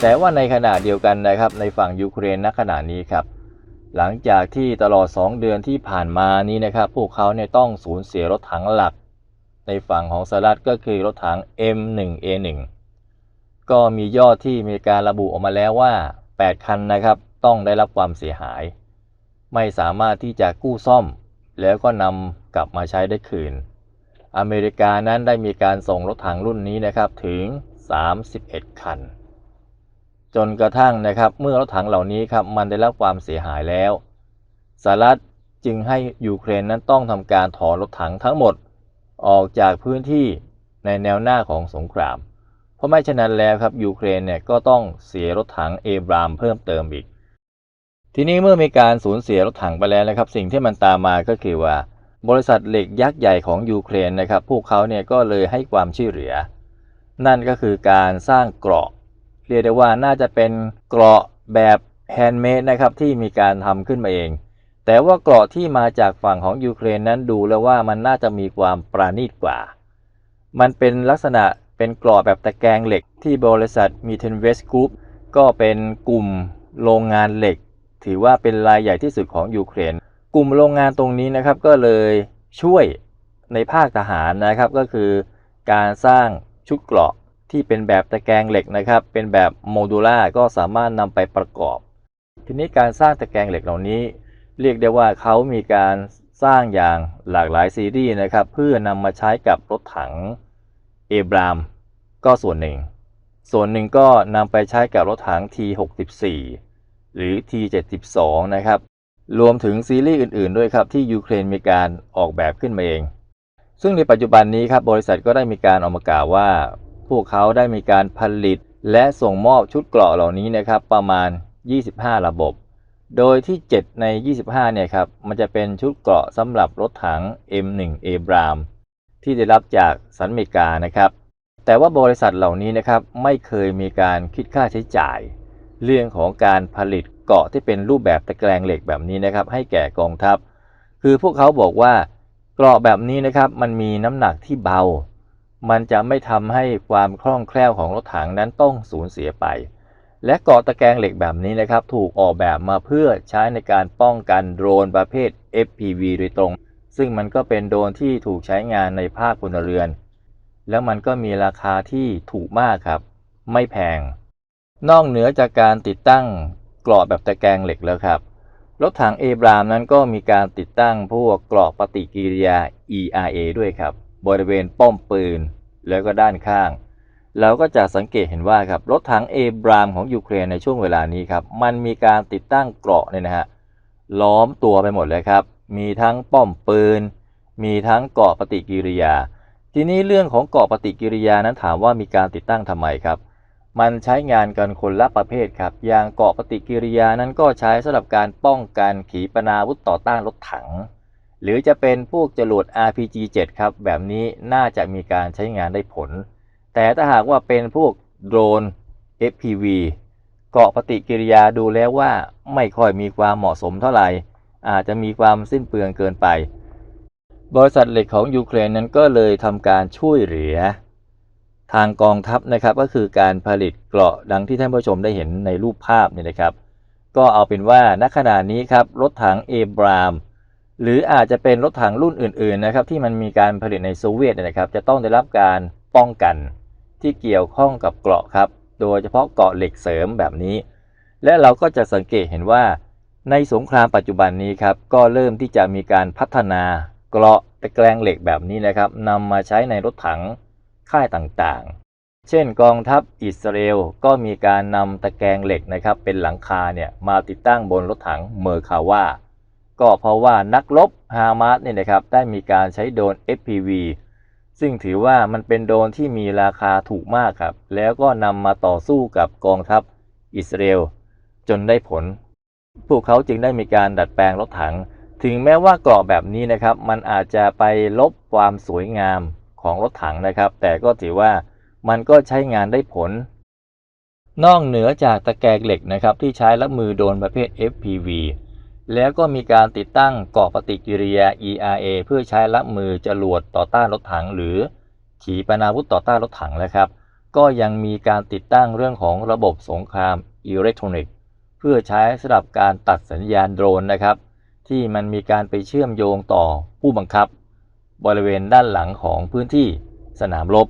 แต่ว่าในขณะเดียวกันนะครับในฝั่งยูเครนณขณะนี้ครับ หลังจากที่ตลอด 2 เดือนที่ผ่านมานี้นะครับ พวกเขาเนี่ยต้องสูญเสียรถถังหลัก ในฝั่งของสหรัฐก็คือรถถัง M1A1 ก็มียอดที่มีการระบุออกมาแล้วว่า 8 คันนะครับ ต้องได้รับความเสียหาย ไม่สามารถที่จะกู้ซ่อม แล้วก็นำกลับมาใช้ได้คืน อเมริกานั้นได้มีการส่งรถถังรุ่นนี้นะครับถึง 31 คัน จนกระทั่งนะครับเมื่อรถถังเหล่านี้ครับมันได้รับความเสียหายแล้วสหรัฐจึงให้ยูเครนนั้นต้องทำการถอนรถถังทั้งหมดออกจากพื้นที่ในแนวหน้าของสงคราม เพราะไม่ฉะนั้นแล้วครับยูเครนเนี่ยก็ต้องเสียรถถังเอบรามเพิ่มเติมอีก ทีนี้เมื่อมีการสูญเสียรถถังไปแล้วนะครับ สิ่งที่มันตามมาก็คือว่า บริษัทเหล็กยักษ์ใหญ่ของยูเครนนะครับพวกเขาเนี่ยก็เลยให้ความช่วยเหลือ นั่นก็คือการสร้างเกราะ เรียกได้ว่าน่าจะเป็นเกราะแบบแฮนด์เมดนะครับที่มีการทำขึ้นมาเอง แต่ว่าเกราะที่มาจากฝั่งของยูเครนนั้นดูแล้วว่ามันน่าจะมีความประณีตกว่า มันเป็นลักษณะเป็นเกราะแบบตะแกรงเหล็กที่บริษัทมีเทนเวสกรุ๊ปก็เป็นกลุ่มโรงงานเหล็ก ถือว่าเป็นรายใหญ่ที่สุดของยูเครน กลุ่มโรงงานตรงนี้นะครับก็เลยช่วยในภาคทหารนะครับก็คือการสร้างชุดเกราะ ที่เป็นแบบตะแกรงเหล็กนะครับ เป็นแบบโมดูล่าก็สามารถนำไปประกอบ ทีนี้การสร้างตะแกรงเหล็กเหล่านี้ เรียกได้ว่าเขามีการสร้างอย่างหลากหลายซีรีส์นะครับ เพื่อนำมาใช้กับรถถังเอบรามก็ส่วนหนึ่ง ส่วนหนึ่งก็นำไปใช้กับรถถัง T64 หรือ T72 นะครับ รวมถึงซีรีส์อื่น ๆ ด้วยครับที่ยูเครนมีการออกแบบขึ้นมาเอง ซึ่งในปัจจุบันนี้ครับบริษัทก็ได้มีการออกมากล่าวว่า พวกเขาได้มีการผลิต และส่งมอบชุดเกราะเหล่านี้นะครับประมาณ 25 ระบบ โดยที่ 7 ใน 25 เนี่ยครับมันจะเป็นชุดเกราะสำหรับรถถัง M1 a b r a m ที่ได้รับจากสหรัฐอเมริกานะครับแต่ว่าบริษัทเหล่านี้นะครับไม่เคยมีการคิดค่าใช้จ่าย เรื่องของการผลิตเกราะที่เป็นรูปแบบตะแกรงเหล็กแบบนี้นะครับให้แก่กองทัพ คือพวกเขาบอกว่าเกราะแบบนี้นะครับมันมีน้ำหนักที่เบา มันจะไม่ทำให้ความคล่องแคล่วของรถถังนั้นต้องสูญเสียไป และเกราะตะแกรงเหล็กแบบนี้นะครับ ถูกออกแบบมาเพื่อใช้ในการป้องกันโดรนประเภท FPV โดยตรง ซึ่งมันก็เป็นโดรนที่ถูกใช้งานในภาคพลเรือน แล้วมันก็มีราคาที่ถูกมากครับ ไม่แพง นอกเหนือจากการติดตั้งเกราะแบบตะแกรงเหล็กแล้วครับ รถถังเอบรามนั้นก็มีการติดตั้งพวกเกราะปฏิกิริยา ERA ด้วยครับ บริเวณป้อมปืน แล้วก็ด้านข้าง เราก็จะสังเกตเห็นว่าครับรถถังเอบรามของยูเครนในช่วงเวลานี้ครับมันมีการติดตั้งเกราะเนี่ยนะฮะล้อมตัวไปหมดเลยครับ มีทั้งป้อมปืน มีทั้งเกราะปฏิกิริยา ทีนี้เรื่องของเกราะปฏิกิริยานั้นถามว่ามีการติดตั้งทำไมครับมันใช้งานกันคนละประเภทครับ อย่างเกราะปฏิกิริยานั้นก็ใช้สำหรับการป้องกันขีปนาวุธต่อต้านรถถัง หรือจะเป็นพวกจรวด RPG-7 ครับ แบบนี้น่าจะมีการใช้งานได้ผล แต่ถ้าหากว่าเป็นพวกโดรน FPV เกาะปฏิกิริยาดูแล้วว่าไม่ค่อยมีความเหมาะสมเท่าไหร่ อาจจะมีความสิ้นเปลืองเกินไป บริษัทเหล็กของยูเครนนั้นก็เลยทำการช่วยเหลือ ทางกองทัพนะครับก็คือการผลิตเกราะดังที่ท่านผู้ชมได้เห็นในรูปภาพนี่นะครับ ก็เอาเป็นว่าณขณะนี้ครับรถถังเอบราม หรืออาจจะเป็นรถถังรุ่นอื่นๆนะครับที่มันมีการผลิตในโซเวียตนะครับจะต้องได้รับการป้องกันที่เกี่ยวข้องกับเกราะครับ โดยเฉพาะเกราะเหล็กเสริมแบบนี้ และเราก็จะสังเกตเห็นว่า ในสงครามปัจจุบันนี้ครับก็เริ่มที่จะมีการพัฒนาเกราะตะแกรงเหล็กแบบนี้นะครับนำมาใช้ในรถถังค่ายต่างๆ เช่นกองทัพอิสราเอลก็มีการนำตะแกรงเหล็กนะครับเป็นหลังคาเนี่ยมาติดตั้งบนรถถังเมอร์คาว่า ก็เพราะว่านักรบฮามาสเนี่ยนะครับได้มีการใช้โดรน FPV ซึ่งถือว่ามันเป็นโดรนที่มีราคาถูกมากครับ แล้วก็นำมาต่อสู้กับกองทัพอิสราเอลจนได้ผล พวกเขาจึงได้มีการดัดแปลงรถถัง ถึงแม้ว่าเกราะแบบนี้นะครับ มันอาจจะไปลบความสวยงามของรถถังนะครับ แต่ก็ถือว่ามันก็ใช้งานได้ผล นอกเหนือจากตะแกรงเหล็กนะครับที่ใช้รับมือโดรนประเภท FPV แล้วก็มีการติดตั้งเกาะปฏิกิริยา ERA เพื่อใช้รับมือจรวดต่อต้านรถถัง หรือขีปนาวุธต่อต้านรถถังแล้วครับ ก็ยังมีการติดตั้งเรื่องของระบบสงครามอิเล็กทรอนิกส์ เพื่อใช้สำหรับการตัดสัญญาณโดรนนะครับ ที่มันมีการไปเชื่อมโยงต่อผู้บังคับ บริเวณด้านหลังของพื้นที่สนามรบ